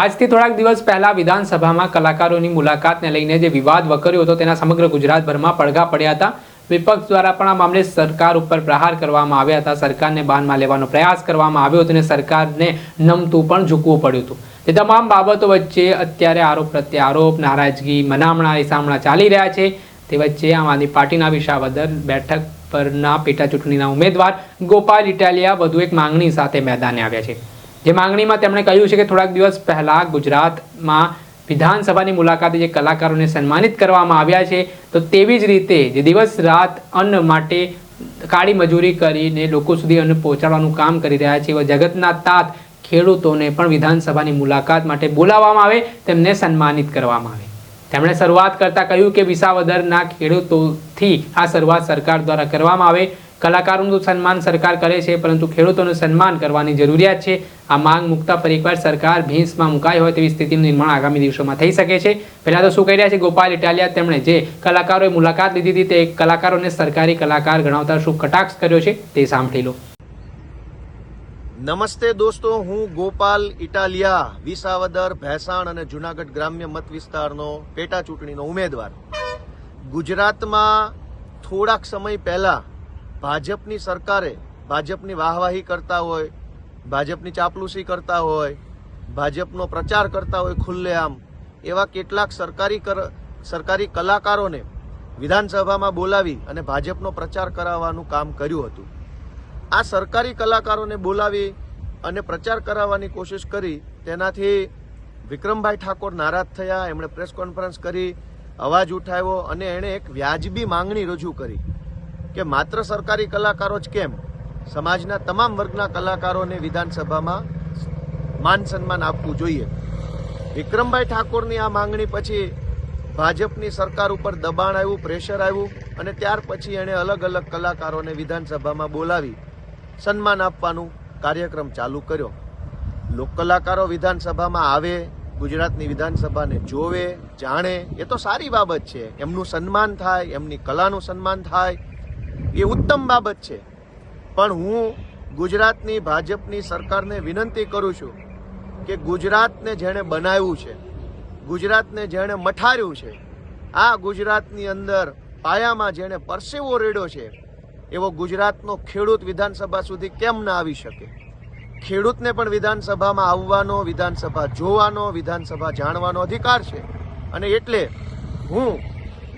આજથી થોડાક દિવસ પહેલા વિધાનસભામાં કલાકારોની મુલાકાતને લઈને જે વિવાદ વકર્યો હતો તેના સમગ્ર ગુજરાતભરમાં પડઘા પડ્યા હતા. વિપક્ષ દ્વારા પણ આ મામલે સરકાર ઉપર પ્રહાર કરવામાં આવ્યા હતા. સરકારને બાનમાં લેવાનો પ્રયાસ કરવામાં આવ્યો હતો અને સરકારને નમતું પણ ઝૂકવું પડ્યું હતું. તે તમામ બાબતો વચ્ચે અત્યારે આરોપ પ્રત્યે આરોપ, નારાજગી, મનામણા રીસામણા ચાલી રહ્યા છે. તે વચ્ચે આમ આદમી પાર્ટીના વિશાવદર બેઠક પરના પેટા ચૂંટણીના ઉમેદવાર ગોપાલ ઇટાલિયા વધુ એક માંગણી સાથે મેદાને આવ્યા છે. જે માંગણીમાં તેમણે કહ્યું છે કે થોડાક દિવસ પહેલા ગુજરાતમાં વિધાનસભાની મુલાકાતે જે કલાકારોને સન્માનિત કરવામાં આવ્યા છે, તો તેવી જ રીતે જે દિવસ રાત અન્ન માટે કાળી મજૂરી કરીને લોકો સુધી અન્ન પહોંચાડવાનું કામ કરી રહ્યા છે, એવા જગતના તાત ખેડૂતોને પણ વિધાનસભાની મુલાકાત માટે બોલાવવામાં આવે, તેમને સન્માનિત કરવામાં આવે. તેમણે શરૂઆત કરતા કહ્યું કે વિસાવદરના ખેડૂતોથી આ શરૂઆત સરકાર દ્વારા કરવામાં આવે. કલાકારોનું સન્માન સરકાર કરે છે, પરંતુ ખેડૂતોનું સન્માન કરવાની જરૂરિયાત છે. આ માંગ મુકતા પર એકવાર સરકાર ભેંસમાં મુકાઈ હોય તેવી સ્થિતિનું નિર્માણ આગામી દિવસોમાં થઈ શકે છે. પહેલાં તો શું કહી રહ્યા છે? ગોપાલ ઇટાલિયા તેમણે જે કલાકારોએ મુલાકાત લીધી હતી તે કલાકારોને સરકારી કલાકાર ગણાવતા શું કટાક્ષ કર્યો છે તે સાંભળી લો. નમસ્તે દોસ્તો, હું ગોપાલ ઇટાલિયા, વિસાવદર, ભેસાણ અને જુનાગઢ ગ્રામ્ય મત વિસ્તારનો પેટા ચૂંટણીનો ઉમેદવાર. ગુજરાતમાં થોડાક સમય પહેલા ભાજપની સરકારે ભાજપની વાહવાહી કરતા હોય, ભાજપની ચાપલુસી કરતા હોય, ભાજપનો પ્રચાર કરતા હોય ખુલ્લેઆમ એવા કેટલાક સરકારી કર, સરકારી કલાકારોને વિધાનસભામાં બોલાવી અને ભાજપનો પ્રચાર કરાવવાનું કામ કર્યું હતું. આ સરકારી કલાકારોને બોલાવી અને પ્રચાર કરાવવાની કોશિશ કરી, તેનાથી વિક્રમભાઈ ઠાકોર નારાજ થયા, એમણે પ્રેસ કોન્ફરન્સ કરી, અવાજ ઉઠાવ્યો અને એણે એક વ્યાજબી માંગણી રજૂ કરી. કે માત્ર સરકારી કલાકારો જ કેમ સમાજના તમામ વર્ગના કલાકારોને વિધાનસભામાં માન સન્માન આપવું જોઈએ? વિક્રમભાઈ ઠાકોરની આ માંગણી પછી ભાજપની સરકાર ઉપર દબાણ આવ્યું, પ્રેશર આવ્યું અને ત્યાર પછી એણે અલગ અલગ કલાકારોને વિધાનસભામાં બોલાવી સન્માન આપવાનું કાર્યક્રમ ચાલુ કર્યો. લોક કલાકારો વિધાનસભામાં આવે, ગુજરાતની વિધાનસભાને જોવે, જાણે, એ તો સારી બાબત છે. એમનું સન્માન થાય, એમની કલાનું સન્માન થાય એ ઉત્તમ બાબત છે. પણ હું ગુજરાતની ભાજપની સરકારને વિનંતી કરું છું કે ગુજરાતને જેણે બનાવ્યું છે, ગુજરાતને જેણે મઠાર્યું છે, આ ગુજરાતની અંદર પાયામાં જેણે પરસેવો રેડ્યો છે, એવો ગુજરાતનો ખેડૂત વિધાનસભા સુધી કેમ ના આવી શકે? ખેડૂતને પણ વિધાનસભામાં આવવાનો, વિધાનસભા જોવાનો, વિધાનસભા જાણવાનો અધિકાર છે. અને એટલે હું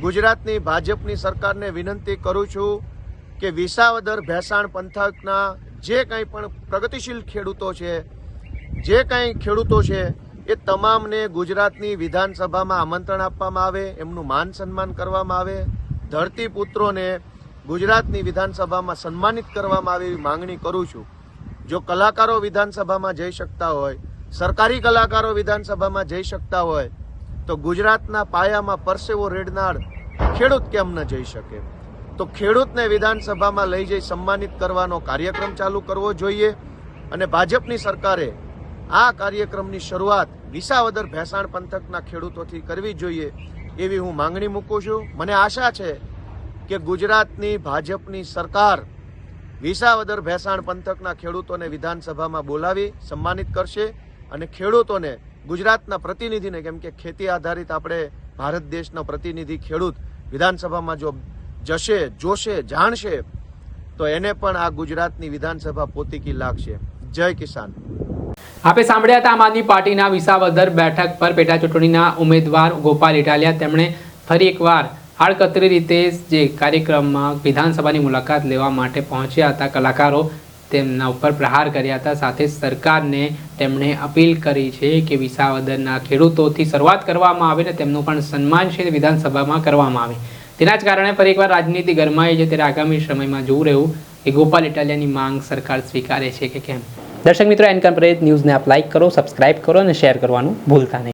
ગુજરાતની ભાજપની સરકારને વિનંતી કરું છું કે વિસાવદર ભેસાણ પંથકના જે કંઈ પણ પ્રગતિશીલ ખેડૂતો છે, જે કંઈ ખેડૂતો છે, એ તમામને ગુજરાતની વિધાનસભામાં આમંત્રણ આપવામાં આવે, એમનું માન સન્માન કરવામાં આવે ધરતીપુત્રોને ગુજરાતની વિધાનસભામાં સન્માનિત કરવામાં આવે એવી માંગણી કરું છું. જો કલાકારો વિધાનસભામાં જઈ શકતા હોય, સરકારી કલાકારો વિધાનસભામાં જઈ શકતા હોય, તો ગુજરાતના પાયામાં પરસેવો રેડનાર ખેડૂત કેમ ન જઈ શકે? તો ખેડૂતને વિધાનસભામાં લઈ જઈ સન્માનિત કરવાનો કાર્યક્રમ ચાલુ કરવો જોઈએ અને ભાજપની સરકારે આ કાર્યક્રમની શરૂઆત વિસાવદર ભેસાણ પંથકના ખેડૂતોથી કરવી જોઈએ એવી હું માંગણી મૂકું છું. મને આશા છે કે ગુજરાતની ભાજપની સરકાર વિસાવદર ભેસાણ પંથકના ખેડૂતોને વિધાનસભામાં બોલાવી સન્માનિત કરશે અને ખેડૂતોને ગુજરાતના પ્રતિનિધિને, કેમ કે ખેતી આધારિત આપણે ભારત દેશનો પ્રતિનિધિ ખેડૂત, વિધાનસભામાં જો જશે, જોશે, જાણશે, તો એને પણ આ ગુજરાતની વિધાનસભા પોતીકી લાગશે. જય કિસાન. આપે સાંભળ્યા હતા આમ આદમી પાર્ટીના વિસાવદર બેઠક પર પેટા ચૂંટણીના ઉમેદવાર ગોપાલ ઇટાલિયા. તેમણે ફરી એકવાર આડકતરી રીતે જે કાર્યક્રમમાં વિધાનસભાની મુલાકાત લેવા માટે પહોંચ્યા હતા કલાકારો, તેમના ઉપર પ્રહાર કર્યા હતા. સાથે સરકારને તેમણે અપીલ કરી છે કે વિસાવદરના ખેડૂતોથી શરૂઆત કરવામાં આવે ને તેમનું પણ સન્માન છે વિધાનસભામાં કરવામાં આવે. તેના જ કારણે ફરી એકવાર રાજનીતિ ગરમાઈ છે. ત્યારે આગામી સમયમાં જોવું રહ્યું કે ગોપાલ ઇટાલિયાની માંગ સરકાર સ્વીકારે છે કે કેમ. દર્શક મિત્રો એનકમ ન્યૂઝને આપ લાઇક કરો સબસ્ક્રાઇબ કરો અને શેર કરવાનું ભૂલતા નહીં.